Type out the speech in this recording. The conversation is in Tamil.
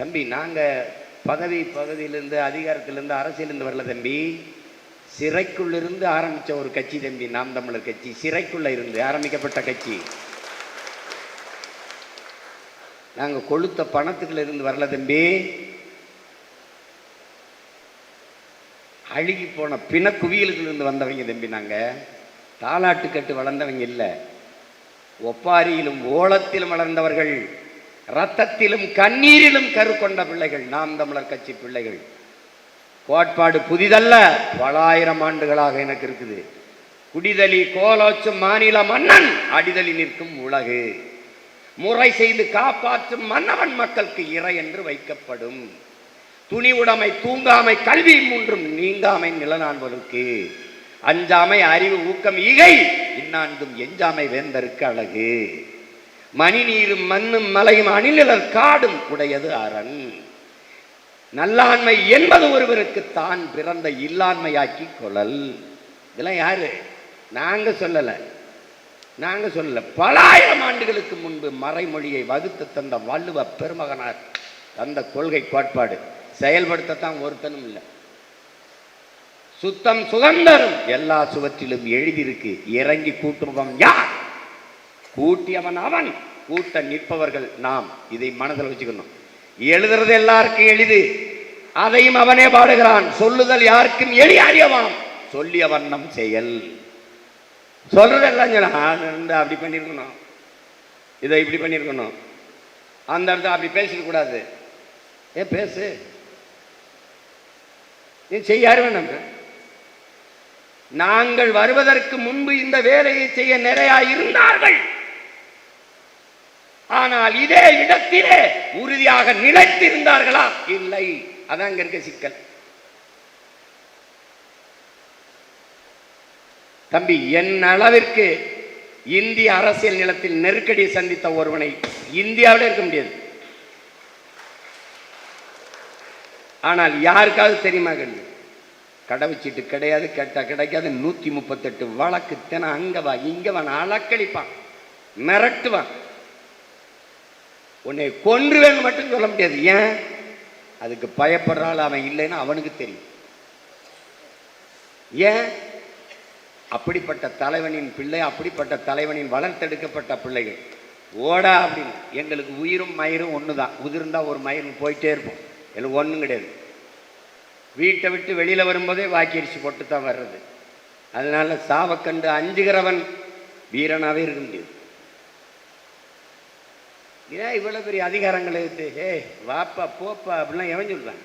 தம்பி நாங்கள் பதவி பகுதியிலேருந்து அதிகாரத்திலிருந்து அரசியலிருந்து வரல தம்பி. சிறைக்குள்ளிருந்து ஆரம்பித்த ஒரு கட்சி தம்பி நாம் தமிழர் கட்சி. சிறைக்குள்ளே இருந்து ஆரம்பிக்கப்பட்ட கட்சி. நாங்கள் கொளுத்த பணத்துக்குள்ள இருந்து வரல தம்பி. அழுகி போன பிணக்குவியல்களிலிருந்து வந்தவங்க தம்பி நாங்கள் தாலாட்டு கட்டு வளர்ந்தவங்க இல்லை. ஒப்பாரியிலும் ஓலத்திலும் வளர்ந்தவர்கள். ரத்தத்திலும் கண்ணீரிலும் கரு கொண்ட பிள்ளைகள் நாம் தமிழர் கட்சி பிள்ளைகள். கோட்பாடு புதிதல்ல பல ஆயிரம் ஆண்டுகளாக எனக்கு இருக்குது. குடிதலி கோலோச்சும் மாநில மன்னன் அடிதலி நிற்கும் உலகு. முறை செய்து காப்பாற்றும் மன்னவன் மக்களுக்கு இறை என்று வைக்கப்படும். உடைமை தூங்காமை கல்வி மூன்றும் நீங்காமை நிலநாண்பதற்கு அஞ்சாமை அறிவு ஊக்கம் ஈகை இன்னான்கும் எஞ்சாமை வேந்தருக்கு அழகு. மணி நீரும் மண்ணும் மலையும் அணிநிழல் காடும் உடையது அரண். நல்லாண்மை என்பது ஒருவருக்கு தான் பிறந்த இல்லாண்மையாக்கி கொள்ளல். இதெல்லாம் யாரு? நாங்க சொல்லல. நாங்க சொல்லல. பல ஆயிரம் ஆண்டுகளுக்கு முன்பு மறைமொழியை வகுத்து தந்த வள்ளுவ பெருமகனார் தந்த கொள்கை கோட்பாடு. செயல்படுத்தத்தான் ஒருத்தனும் இல்லை. சுத்தம் சுதந்திரம். எல்லா சுவற்றிலும் எழுதியிருக்கு. இறங்கி கூட்டுமுகம் யார்? கூட்டியவன் அவன் கூட்ட நிற்பவர்கள் நாம். இதை மனதில் வச்சுக்கணும். எழுதுறது எல்லாருக்கும் எளிது. அதையும் அவனே பாடுகிறான். சொல்லுதல் யாருக்கும் எளி அறியவாம். சொல்லிய வண்ணம் செயல். சொல்றதெல்லாம் அப்படி பண்ணியிருக்கணும். இதை இப்படி பண்ணியிருக்கணும். அந்த இடத்துல அப்படி பேசிடக்கூடாது ஏ பேசு. நீ செய்ய யாரு நாங்கள் வருவதற்கு முன்பு இந்த வேலையை செய்ய நிறைய இருந்தார்கள். ஆனால் இதே இடத்திலே உறுதியாக நிலைத்திருந்தார்களா? இல்லை. அதான் அங்க இருக்க சிக்கல். தம்பி என் அளவிற்கு இந்திய அரசியல் நிலத்தில் நெருக்கடியை சந்தித்த ஒருவனை இந்தியாவில் இருக்க முடியாது. ஆனால் யாருக்காவது தெரியுமா கண்டு கடவுச்சீட்டு கிடையாது கேட்டா கிடைக்காது நூத்தி முப்பத்தெட்டு வழக்கு தினம் அங்க வா இங்க வா அளக்களிப்பான் மிரட்டுவான். உன்னை கொன்றுவேன்னு மட்டும் சொல்ல முடியாது. ஏன்? அதுக்கு பயப்படுறாள் அவன் இல்லைன்னா அவனுக்கு தெரியும். ஏன்? அப்படிப்பட்ட தலைவனின் பிள்ளை அப்படிப்பட்ட தலைவனின் வளர்த்தெடுக்கப்பட்ட பிள்ளைகள். ஓடா அப்படின்னு. எங்களுக்கு உயிரும் மயிரும் ஒன்று தான் உதிர்ந்தா ஒரு மயிரும் போயிட்டே இருப்போம். எனக்கு ஒன்றும் கிடையாது. வீட்டை விட்டு வெளியில் வரும்போதே வாக்கரிசி போட்டு தான் வர்றது. அதனால் சாவக்கண்டு அஞ்சுகிறவன் வீரனாகவே இருக்க முடியாது. ஏன் இவ்வளோ பெரிய அதிகாரங்கள் இருக்குது ஏய் வாப்பா போப்பா அப்படிலாம் எவன் சொல்றான்?